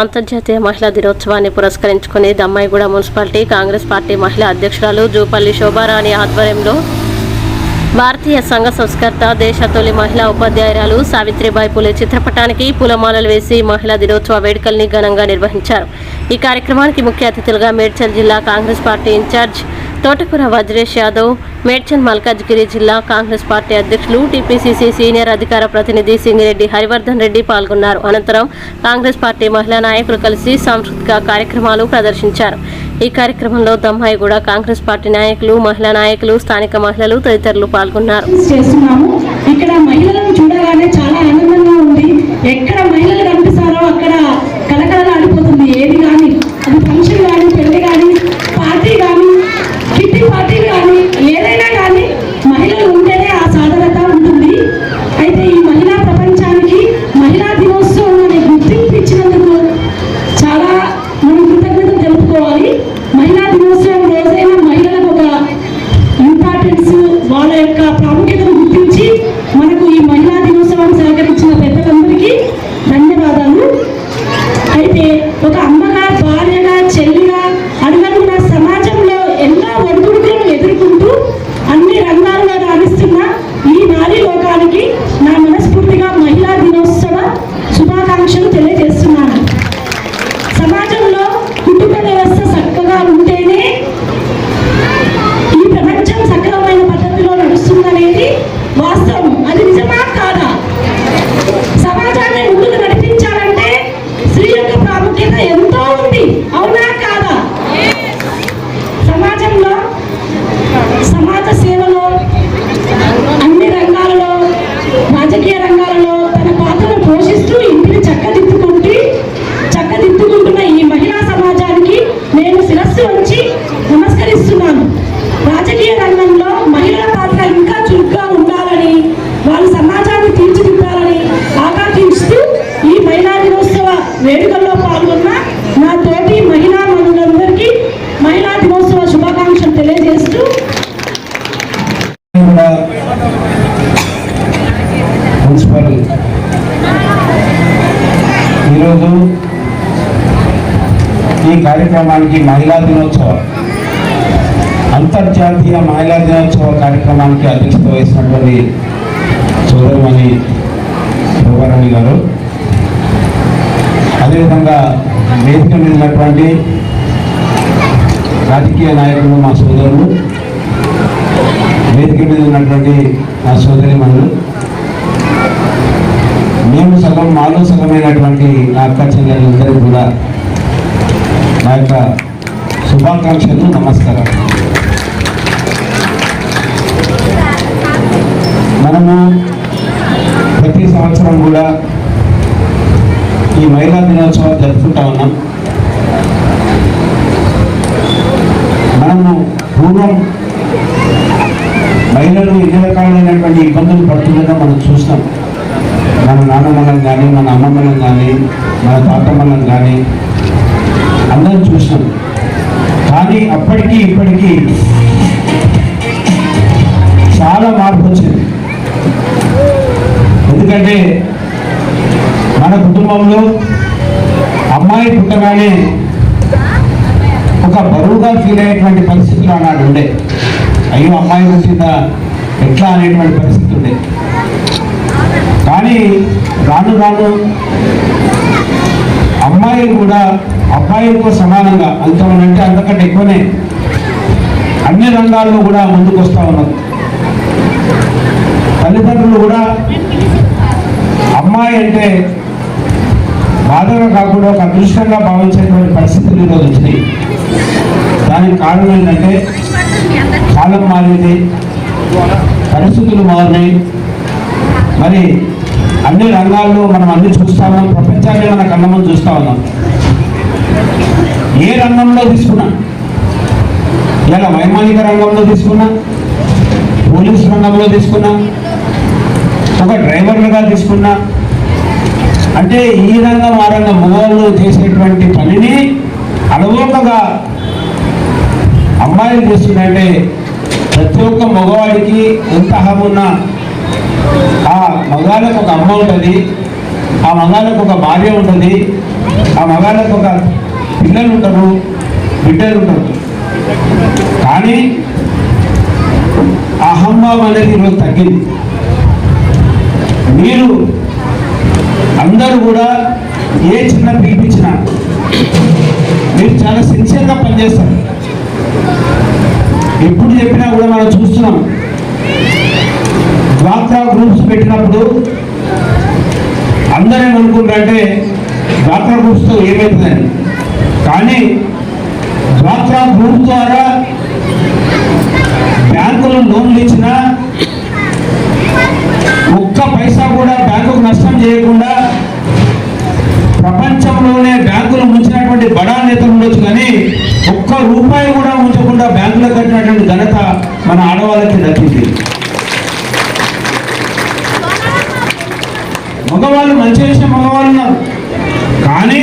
అంతర్జాతీయ మహిళా దినోత్సవాన్ని పురస్కరించుకుని దమ్మాయిగూడ మున్సిపాలిటీ కాంగ్రెస్ పార్టీ మహిళా అధ్యక్షురాలు జూపల్లి శోభారాణి ఆధ్వర్యంలో భారతీయ సంఘ సంస్కర్త దేశ తొలి మహిళా ఉపాధ్యాయురాలు సావిత్రిబాయి పులే చిత్రపటానికి పూలమాలలు వేసి మహిళా దినోత్సవ వేడుకల్ని ఘనంగా నిర్వహించారు. ఈ కార్యక్రమానికి ముఖ్య అతిథులుగా మేడ్చల్ జిల్లా కాంగ్రెస్ పార్టీ ఇన్ఛార్జ్ తోటకూర వజ్రేష్ యాదవ్ మేడ్చల్ మల్కాజ్గిరి జిల్లా కాంగ్రెస్ పార్టీ అధ్యక్షులు టీపీసీసీ సీనియర్ అధికార ప్రతినిధి సింగిరెడ్డి హరివర్ధన్ రెడ్డి పాల్గొన్నారు. అనంతరం కాంగ్రెస్ పార్టీ మహిళా నాయకులు కలిసి సాంస్కృతిక కార్యక్రమాలు ప్రదర్శించారు. ఈ కార్యక్రమంలో దమ్మాయిగూడ కాంగ్రెస్ పార్టీ నాయకులు మహిళా నాయకులు స్థానిక మహిళలు తదితరులు పాల్గొన్నారు. ఇక్కడ మహిళలను చూడగానే చాలా ఆనందంగా ఉంది. ఎక్కడ మహిళలు కనిపిస్తారో అక్కడ కలకలలాడిపోతుంది ఏది కానీ అది ఫంక్షన్ కానీ పెళ్ళి కానీ కానీ ఏదైనా కానీ మహిళలు ఉంటే మహిళా దినోత్సవం. అంతర్జాతీయ మహిళా దినోత్సవ కార్యక్రమానికి అధ్యక్షత వహిస్తున్నటువంటి సోదరిమణి శోభారాణి గారు. అదేవిధంగా వేదిక మీద ఉన్నటువంటి రాజకీయ నాయకులు మా సోదరులు వేదిక మీద ఉన్నటువంటి నా సోదరి మనులు. మేము సగం మాలో సగమైనటువంటి నా అక్క చెల్లెలందరూ కూడా నా యొక్క శుభాకాంక్షలు నమస్కారం మనము ప్రతి సంవత్సరం కూడా ఈ మహిళా దినోత్సవాలు జరుపుకుంటా ఉన్నాం. మన కుటుంబంలో అమ్మాయి పుట్టగానే ఒక బరువుగా ఫీల్ అయ్యేటువంటి పరిస్థితులు అన్నాడు ఉండే. అయ్యో అమ్మాయి వచ్చిందా ఎట్లా అనేటువంటి పరిస్థితి ఉండే. కానీ రాను రాను అమ్మాయిలు కూడా అబ్బాయిలతో సమానంగా అంతమంటే అంతకంటే ఎక్కువనే. అన్ని రంగాల్లో కూడా ముందుకు వస్తూ ఉన్నారు తల్లిదండ్రులు కూడా అమ్మాయి అంటే బాధగా కాకుండా ఒక అదృష్టంగా భావించేటువంటి పరిస్థితులు ఈరోజు వచ్చినాయి. దానికి కారణం ఏంటంటే కాలం మారింది పరిస్థితులు మారినాయి. మరి అన్ని రంగాల్లో మనం అన్ని చూస్తా ఉన్నాం ప్రపంచాన్ని మన కళ్ళ చూస్తా ఉన్నాం. ఏ రంగంలో తీసుకున్నా? ఇలా వైమానిక రంగంలో తీసుకున్నా పోలీస్ రంగంలో తీసుకున్నా ఒక డ్రైవర్లుగా తీసుకున్నా అంటే ఈ రంగం ఆ రంగం మగవాళ్ళు చేసేటువంటి పనిని అడవోకగా అమ్మాయిలు చేస్తుందంటే ప్రతి ఒక్క మగవాడికి ఎంత అహం ఉన్నా ఆ మగాళ్ళకు ఒక అమ్మ ఉంటుంది ఆ మగాళ్ళకు ఒక భార్య ఉంటుంది ఆ మగాళ్ళకు ఒక పిల్లలు ఉంటారు బిడ్డలు ఉంటారు. కానీ అహంభావం అనేది ఈరోజు తగ్గింది. మీరు అందరూ కూడా ఏ చిన్న పిలిపించినా మీరు చాలా సిన్సియర్గా పనిచేస్తారు. ఎప్పుడు చెప్పినా కూడా మనం చూస్తున్నాం. డ్వాక్రా గ్రూప్స్ పెట్టినప్పుడు అందరూ ఏమనుకుంటారంటే డ్వాక్రా గ్రూప్స్తో ఏమవుతుందని కానీ డ్వాక్రా గ్రూప్ ద్వారా బ్యాంకులు లోన్లు ఇచ్చినా ఒక్క పైసా కూడా బ్యాంకుకు నష్టం చేయకుండా ప్రపంచంలోనే బ్యాంకులు ముంచినటువంటి బడా నేతలు ఉండొచ్చు కానీ ఒక్క రూపాయి కూడా ఉంచకుండా బ్యాంకులో కట్టినటువంటి ఘనత మన ఆడవాళ్ళకి దక్కింది మగవాళ్ళు మంచి చేసే మగవాళ్ళు ఉన్నారు. కానీ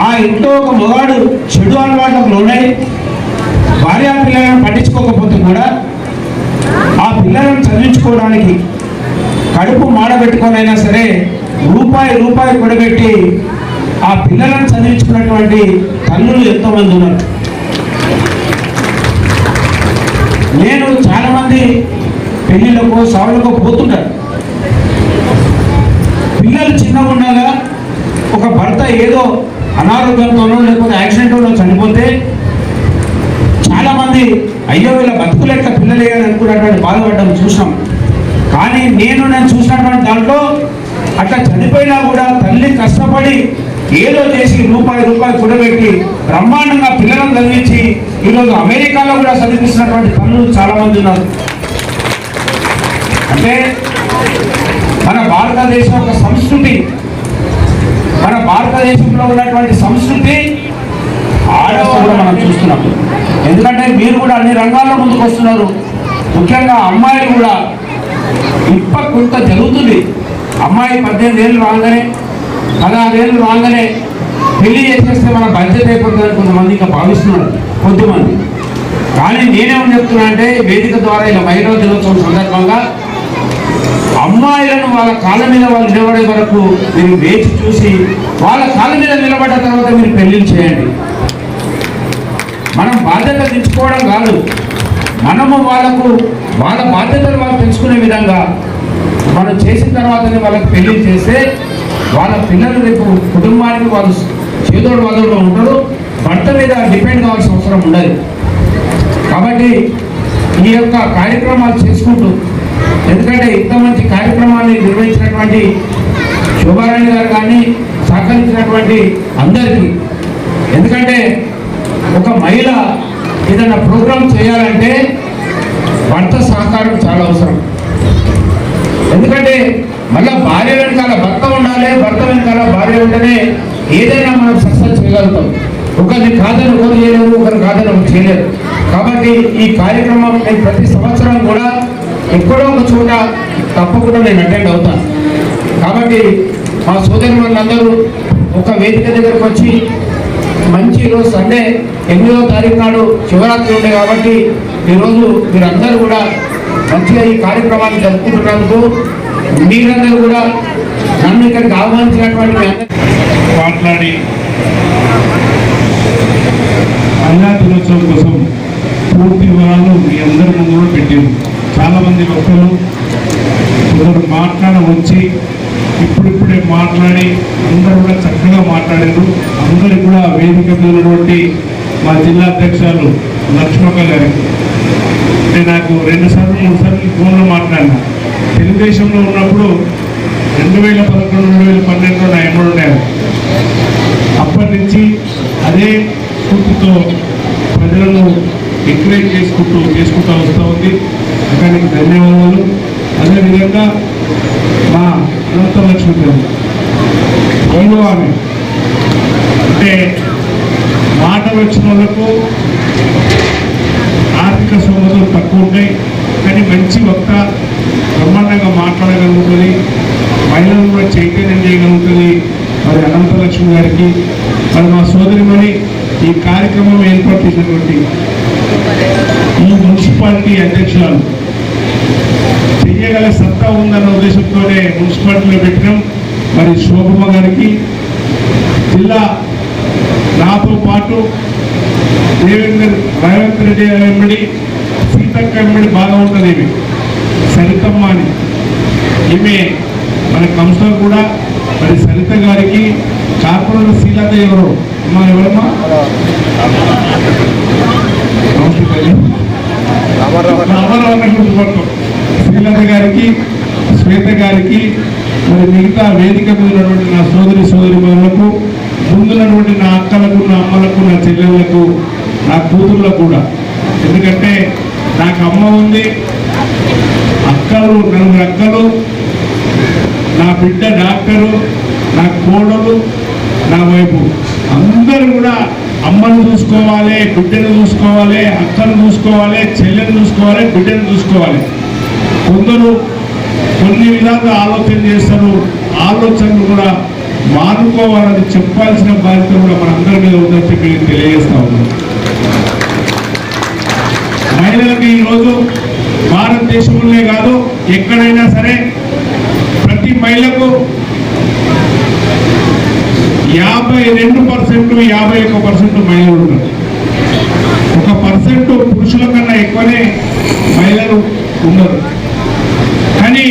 ఆ ఇంట్లో ఒక మగాడు చెడు అలవాట్లకు లోనై భార్యా పిల్లలను పట్టించుకోకపోతే కూడా ఆ పిల్లలను చదివించుకోవడానికి కడుపు మాడబెట్టుకొనైనా సరే రూపాయి రూపాయి కూడబెట్టి ఆ పిల్లలను చదివించుకున్నటువంటి తల్లులు ఎంతో మంది ఉన్నారు. నేను చాలా మంది పెళ్ళిళ్ళకో పోతుంటాను పిల్లలు చిన్నగా ఉండగా ఒక భర్త ఏదో అనారోగ్యంతోనో లేకపోతే యాక్సిడెంట్లోనో చనిపోతే చాలా మంది అయ్యో వీళ్ళ బతుకులు ఎట్లా పిల్లలే అనుకున్నటువంటి బాధపడ్డం చూసాం కానీ నేను నేను చూసినటువంటి దాంట్లో అట్లా చనిపోయినా కూడా తల్లి కష్టపడి ఏదో చేసి రూపాయి రూపాయి కూడబెట్టి బ్రహ్మాండంగా పిల్లలను చదివించి ఈరోజు అమెరికాలో కూడా చదివిస్తున్నటువంటి తల్లులు చాలా మంది ఉన్నారు. అంటే మన భారతదేశం యొక్క సంస్కృతి. మన భారతదేశంలో ఉన్నటువంటి సంస్కృతి ఆడవాళ్ళు కూడా మనం చూస్తున్నాం. ఎందుకంటే మీరు కూడా అన్ని రంగాల్లో ముందుకు వస్తున్నారు ముఖ్యంగా అమ్మాయిలు కూడా ఇప్ప కొంత జరుగుతుంది. అమ్మాయి పద్దెనిమిది ఏళ్ళు రాగానే పదహారు ఏళ్ళు రాగానే పెళ్ళి చేసేస్తే మన బాధ్యత అయిపోతుందని కొంతమంది ఇంకా భావిస్తున్నారు కొద్దిమంది. కానీ నేనేమని చెప్తున్నా అంటే వేదిక ద్వారా ఇలా మహిళా దినోత్సవం సందర్భంగా అమ్మాయిలను వాళ్ళ కాళ్ళ మీద వాళ్ళు నిలబడే వరకు మీరు వేచి చూసి వాళ్ళ కాళ్ళ మీద నిలబడ్డ తర్వాత మీరు పెళ్ళి చేయండి. మనం బాధ్యత తెచ్చుకోవడం కాదు. మనము వాళ్ళకు వాళ్ళ బాధ్యతలు వాళ్ళు తెలుసుకునే విధంగా మనం చేసిన తర్వాతనే వాళ్ళకి పెళ్ళి చేస్తే వాళ్ళ పిల్లలు రేపు కుటుంబానికి వాళ్ళు చేదోడు వాదోడుగా ఉంటారు. భర్త మీద డిపెండ్ కావాల్సిన అవసరం ఉండదు. కాబట్టి ఈ యొక్క కార్యక్రమాలు చేసుకుంటూ ఎందుకంటే ఇంత మంచి కార్యక్రమాన్ని నిర్వహించినటువంటి శోభారాణి గారు కానీ సహకరించినటువంటి అందరికీ ఎందుకంటే ఒక మహిళ ఏదైనా ప్రోగ్రాం చేయాలంటే భర్త సహకారం చాలా అవసరం. ఎందుకంటే మళ్ళీ భార్య వెనకాల భర్త ఉండాలి భర్త వెనకాల భార్య ఉంటేనే ఏదైనా మనం సక్సెస్ చేయగలుగుతాం. ఒకరిని కాదని ఒకరు చేయలేరు ఒకరు కాదని ఒకరు చేయలేరు. కాబట్టి ఈ కార్యక్రమం నేను ప్రతి సంవత్సరం కూడా ఎక్కడో ఒక చోట తప్పకుండా నేను అటెండ్ అవుతాను కాబట్టి మా సోదరి వాళ్ళందరూ ఒక వేదిక దగ్గరకు వచ్చి మంచి ఈరోజు సండే ఎనిమిదవ తారీఖు నాడు శివరాత్రి ఉండే కాబట్టి ఈరోజు మీరందరూ కూడా మంచిగా ఈ కార్యక్రమాన్ని జరుపుకుంటున్నందుకు మీరందరూ కూడా నన్ను ఇక్కడికి ఆహ్వానించినటువంటి మాట్లాడి. మహిళా దినోత్సవం కోసం పూర్తి వివరాలు మీ అందరి ముందు కూడా పెట్టారు. చాలామంది భక్తులు కొందరు మాట్లాడ వచ్చి ఇప్పుడిప్పుడే మాట్లాడి అందరూ కూడా చక్కగా మాట్లాడారు. అందరికి కూడా వేదిక మీద ఉన్నటువంటి మా జిల్లా అధ్యక్షులు లక్ష్మక్క గారికి అంటే నాకు రెండు సార్లు మూడు సార్లు ఫోన్లో మాట్లాడినా. తెలుగుదేశంలో ఉన్నప్పుడు రెండు వేల పదకొండు రెండు వేల పన్నెండులో నా ఎన్నో ఉండారు అప్పటి నుంచి అదే స్ఫూర్తితో ప్రజలను ఎంకరేజ్ చేసుకుంటూ చేసుకుంటూ వస్తూ ఉంది. దానికి ధన్యవాదాలు. అదేవిధంగా మా అనంత లక్ష్మీదేవి గౌరవ ఆమె అంటే మాట వచ్చిన వాళ్ళకు ఆర్థిక స్తోమతలు తక్కువ ఉంటాయి కానీ మంచి వక్త బ్రహ్మాండంగా మాట్లాడగలుగుతుంది మహిళలు కూడా చైతన్యం చేయగలుగుతుంది. మరి అనంతలక్ష్మి గారికి మరి మా సోదరిమణి ఈ కార్యక్రమం ఏర్పాటు చేసినటువంటి ఈ మున్సిపాలిటీ అధ్యక్షురాలు చెయ్యగల సత్తా ఉందన్న ఉద్దేశంతోనే మున్సిపాలిటీలో పెట్టినాం. మరి శోభమ్మ గారికి జిల్లా నాతో పాటు దేవేందర్ రేవంత్ రెడ్డి గారి వెంబడి సీతక్క వెంబడి బాగా ఉంటుంది ఇవి సరితమ్మ అని. ఈమె మన కౌన్సిలర్ కూడా. మరి సరిత గారికి కార్పొరేటర్ శ్రీలత ఎవరు? అమ్మా ఎవరమ్మా? కౌన్సిలర్ గారు. రామారావు గారికి శ్వేత గారికి మరి మిగతా వేదిక మీద ఉన్నటువంటి నా సోదరి సోదరిమణులకు ముందున్నటువంటి నా అక్కలకు నా అమ్మలకు నా చెల్లెళ్ళకు నా కూతుళ్ళకు కూడా. ఎందుకంటే నాకు అమ్మ ఉంది అక్కలు నలుగురు అక్కలు నా బిడ్డ డాక్టరు నా కోడలు నా వైపు. అందరూ కూడా అమ్మను చూసుకోవాలి బిడ్డను చూసుకోవాలి అక్కను చూసుకోవాలి చెల్లెను చూసుకోవాలి బిడ్డను చూసుకోవాలి. కొందరు కొన్ని విధాలుగా ఆలోచన చేస్తారు ఆలోచనలు కూడా మానుకోవాలని చెప్పాల్సిన బాధ్యత కూడా మనందరి మీద ఉందని చెప్పి నేను తెలియజేస్తా ఉన్నాను మహిళలకు ఈరోజు భారతదేశంలోనే కాదు ఎక్కడైనా సరే ప్రతి మహిళకు యాభై రెండు పర్సెంట్ యాభై ఒక్క పర్సెంట్ మహిళలు ఉన్నారు. ఒక పర్సెంట్ పురుషుల కన్నా ఎక్కువనే మహిళలు ఉన్నారు. కానీ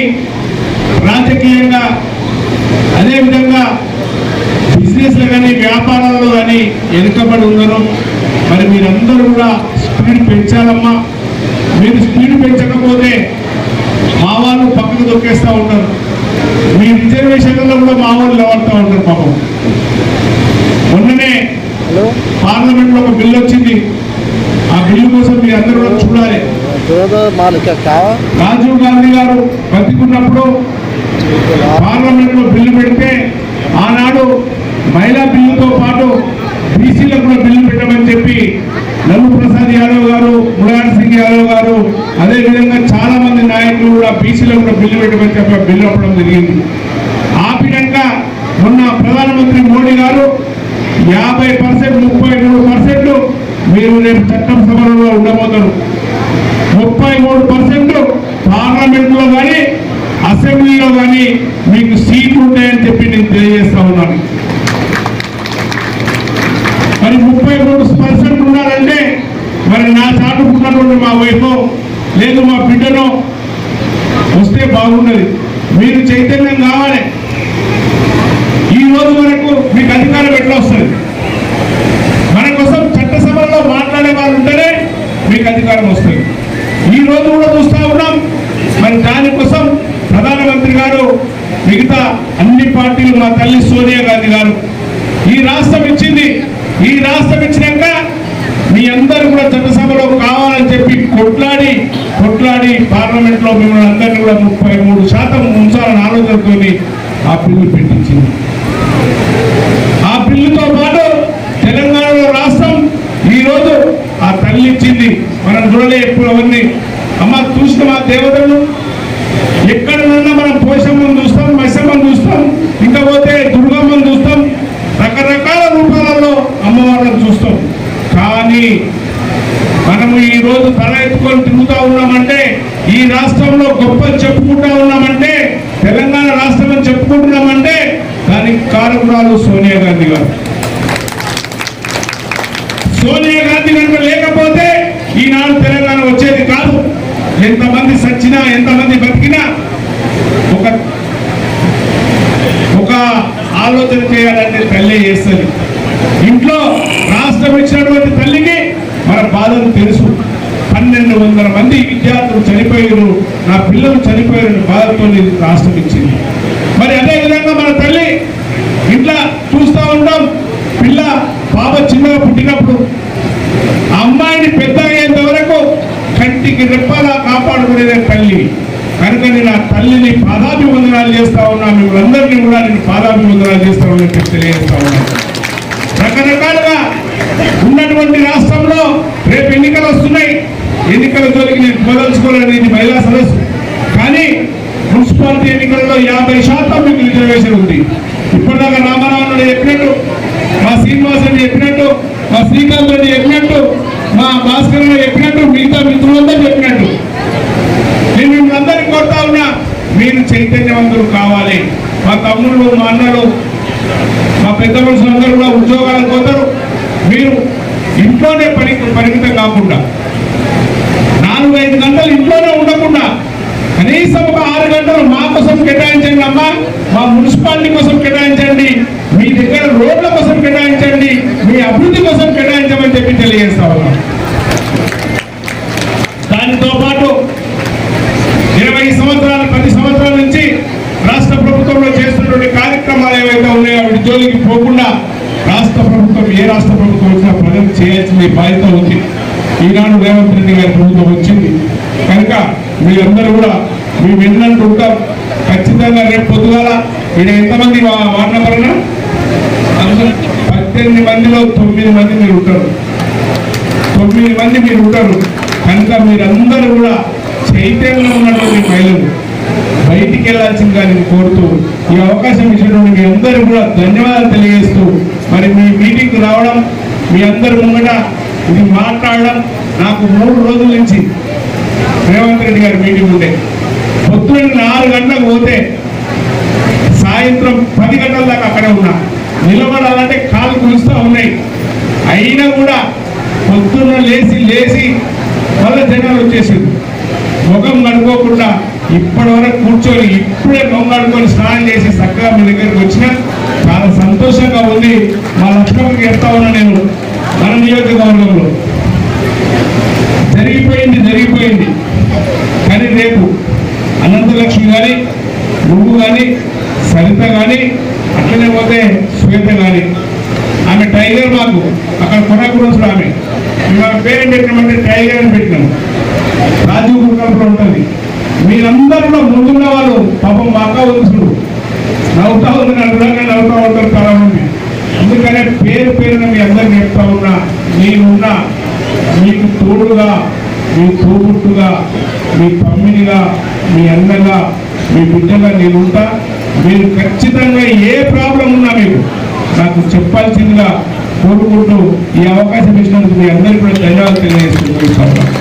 రాజకీయంగా అదేవిధంగా బిజినెస్లో కానీ వ్యాపారాల్లో కానీ వెనుకబడి ఉన్నారు. మరి మీరందరూ కూడా స్పీడ్ పెంచాలమ్మా. మీరు స్పీడ్ పెంచకపోతే మా వాళ్ళు పక్కకు దొక్కేస్తూ ఉంటారు. మీ రిజర్వేషన్లలో కూడా మా వాళ్ళు నిలబడతా ఉంటారు పాపం. మొన్ననే పార్లమెంట్లో ఒక బిల్లు వచ్చింది. తెలుగుదేశం మీ కోసం అందరూ కూడా చూడాలి. రాజీవ్ గాంధీ గారు బతికున్నప్పుడు పార్లమెంట్లో బిల్లు పెడితే ఆనాడు మహిళా బిల్లుతో పాటు బీసీలకు కూడా బిల్లు పెట్టమని చెప్పి లల్లు ప్రసాద్ యాదవ్ గారు ములార్ సింగ్ యాదవ్ గారు అదే విధంగా చాలా మంది నాయకులు కూడా బీసీలకు కూడా బిల్లు పెట్టమని చెప్పి బిల్లు అవ్వడం జరిగింది ఆపినాక మొన్న ప్రధానమంత్రి మోడీ గారు యాభై పర్సెంట్ ముప్పై మూడు పర్సెంట్ మీరు నేను చట్టం సభలో ఉండబోతాను. ముప్పై మూడు పర్సెంట్ పార్లమెంట్లో కానీ అసెంబ్లీలో కానీ మీకు సీట్లు ఉంటాయని చెప్పి నేను తెలియజేస్తా ఉన్నాను. మరి ముప్పై మూడు పర్సెంట్ ఉన్నారంటే మరి నా చాటుకున్నటువంటి మా వైఫ్ లేదు మా బిడ్డనో వస్తే బాగున్నది మీరు చైతన్యం కావాలి. ఈ రోజు వరకు మీకు అధికారం ఎట్లా వస్తుంది మన కోసం చట్టసభలో మాట్లాడే వారు ఉంటేనే మీకు అధికారం వస్తుంది. ఈ రోజు కూడా చూస్తూ ఉన్నాం. మరి దానికోసం ప్రధానమంత్రి గారు మిగతా అన్ని పార్టీలు మా తల్లి సోనియా గాంధీ గారు ఈ రాష్ట్రం ఇచ్చింది. ఈ రాష్ట్రం ఇచ్చినాక మీ అందరూ కూడా చట్టసభలో కావాలని చెప్పి కొట్లాడి కొట్లాడి పార్లమెంట్లో మిమ్మల్ని అందరినీ కూడా ముప్పై మూడు శాతం ఉంచాలని ఆలోచనతో ఆ బిల్లు పెట్టించింది ఆ బిల్లుతో పాటు తెలంగాణలో రాష్ట్రం ఈ రోజు ఆ తల్లి ఇచ్చింది మనం చూడలే ఎప్పుడు అవన్నీ అమ్మ చూసిన మా దేవతలు ఎక్కడన్నా మనం పోషమ్మను చూస్తాం మైసమ్మను చూస్తాం ఇంకా పోతే దుర్గమ్మను చూస్తాం రకరకాల రూపాలలో అమ్మవారిని చూస్తాం కానీ మనము ఈ రోజు తల ఎత్తుకొని తిరుగుతా ఉన్నామంటే ఈ రాష్ట్రంలో గొప్పలు చెప్పుకుంటా ఉన్నామంటే తెలంగాణ రాష్ట్రం అని చెప్పుకుంటున్నామంటే దానికి కారకురాలు సోనియా గాంధీ గారు సోనియా గాంధీ కనుక లేకపోతే ఈనాడు తెలంగాణ వచ్చేది కాదు. ఎంతమంది సచ్చినా ఎంతమంది బతికినా ఒక ఒక ఆలోచన చేయాలంటే తల్లి చేస్తుంది. ఇంట్లో రాష్ట్రం ఇచ్చినటువంటి తల్లికి మన బాధలు తెలుసు. పన్నెండు వందల మంది విద్యార్థులు చనిపోయారు నా పిల్లలు చనిపోయారని బాధతో రాష్ట్రం ఇచ్చింది. మరి అదేవిధంగా మన తల్లి ఇంట్లో చూస్తూ ఉంటాం పిల్ల పాప చిన్నగా పుట్టినప్పుడు అమ్మాయిని పెద్ద అయ్యేంత వరకు కంటికి రెప్పలా కాపాడుకునేదే తల్లి. కనుక నేను ఆ తల్లిని పాదాభివందనాలు చేస్తా ఉన్నా మిమ్మల్ందరినీ కూడా నేను పాదాభివందనాలు చేస్తా ఉన్నట్టు తెలియజేస్తా ఉన్నాను రకరకాలుగా ఉన్నటువంటి రాష్ట్రంలో రేపు ఎన్నికలు వస్తున్నాయి. ఎన్నికల జోలికి నేను పోదలుచుకోలేదు ఇది మహిళా సదస్సు. కానీ మున్సిపాలిటీ ఎన్నికల్లో యాభై శాతం మీకు రిజర్వేషన్ ఉంది. ఇప్పటిదాకా రామారావు చెప్పినట్టు మా శ్రీనివాస్ రెడ్డి చెప్పినట్టు మా శ్రీకాంత్ రెడ్డి చెప్పినట్టు మా భాస్కర్ రెడ్డి చెప్పినట్టు మిగతా మిత్రులందరూ చెప్పినట్టు. నేను మిమ్మల్ని అందరినీ కోరుతా ఉన్నా మీరు చైతన్యవంతులు కావాలి. మా తమ్ముళ్ళు మా అన్నలు అన్న పిల్లలందరూ కూడా ఉద్యోగాలకు పోతారు. మీరు ఇంట్లోనే పని పరిమితం కాకుండా నాలుగు ఐదు గంటలు ఇంట్లోనే ఉండకుండా కనీసం ఒక ఆరు గంటలు మా కోసం కేటాయించండి అమ్మా. మా మున్సిపాలిటీ కోసం కేటాయించండి. మీ దగ్గర రోడ్ల కోసం కేటాయించండి. మీ అభివృద్ధి కోసం కేటాయించమని చెప్పి తెలియజేస్తా ఉన్నాం. దానితో పాటు ఇరవై సంవత్సరాల పది సంవత్సరాల నుంచి రాష్ట్ర ప్రభుత్వంలో చేస్తున్నటువంటి కార్యక్రమాలు ఏవైతే ఉన్నాయో వాటి జోలికి పోకుండా రాష్ట్ర ప్రభుత్వం ఏ రాష్ట్ర ప్రభుత్వం వచ్చినా ప్రజలు చేయాల్సిన బాధ్యత ఉంది. ఈనాడు రేవంత్ రెడ్డి గారి ప్రభుత్వం వచ్చింది. కనుక మీరందరూ కూడా మేము విన్నట్టు ఉంటాం ఖచ్చితంగా రేపు పొద్దుగాల ఈయన ఎంతమంది వా- పద్దెనిమిది మందిలో తొమ్మిది మంది మీరు ఉంటారు. తొమ్మిది మంది మీరు ఉంటారు. కనుక మీరందరూ కూడా చైతన్యంలో ఉన్నటువంటి మహిళలు బయటికి వెళ్ళాల్సిందిగా నేను కోరుతూ ఈ అవకాశం ఇచ్చినటువంటి మీ అందరూ కూడా ధన్యవాదాలు తెలియజేస్తూ మరి మీ మీటింగ్కి రావడం మీ అందరి ముంగట ఇది మాట్లాడడం నాకు మూడు రోజుల నుంచి రేవంత్ రెడ్డి గారి మీటింగ్ ఉండే. పొద్దున్న నాలుగు గంటలకు పోతే సాయంత్రం పది గంటల దాకా అక్కడే ఉన్నా. నిలబడాలంటే కాలు కులుస్తూ ఉన్నాయి. అయినా కూడా పొద్దున్న లేచి లేచి మళ్ళీ జనాలు వచ్చేసింది ముఖం కడుకోకుండా ఇప్పటి వరకు కూర్చొని ఇప్పుడే ముఖం స్నానం చేసి చక్కగా మీ దగ్గరికి వచ్చిన చాలా సంతోషంగా ఉంది. మా లక్ష్మణకి చెప్తా ఉన్నా నేను మన నియోజకవర్గంలో. జరిగిపోయింది జరిగిపోయింది కానీ రేపు అనంతలక్ష్మి కానీ నువ్వు కానీ సరిత కానీ అట్లనే పోతే శ్వేత కానీ ఆమె టైగర్ మాకు అక్కడ కొనకూడదు ఆమె. మా పేరు పెట్టినామంటే టైగర్ అని పెట్టినాము రాజీవ్ గురుకల్పలో ఉంటుంది. మీరందరూ కూడా ముందున్న వాళ్ళు పాపం మాకా వదులుతుడు నవ్వుతా ఉంది నడుగా నవ్వుతా ఉంటారు చాలా మంది అందుకనే పేరు పేరున మీ అందరికి చెప్తా ఉన్నా నేనున్నా మీకు తోడుగా మీ తోబుట్టుగా మీ తమ్మినిగా మీ అన్నగా మీ బిడ్డగా నేను ఉంటా. మీరు ఖచ్చితంగా ఏ ప్రాబ్లం ఉన్నా మీకు నాకు చెప్పాల్సిందిగా కోరుకుంటూ ఈ అవకాశం ఇచ్చినందుకు మీ అందరికీ కూడా ధన్యవాదాలు తెలియజేస్తున్నాను.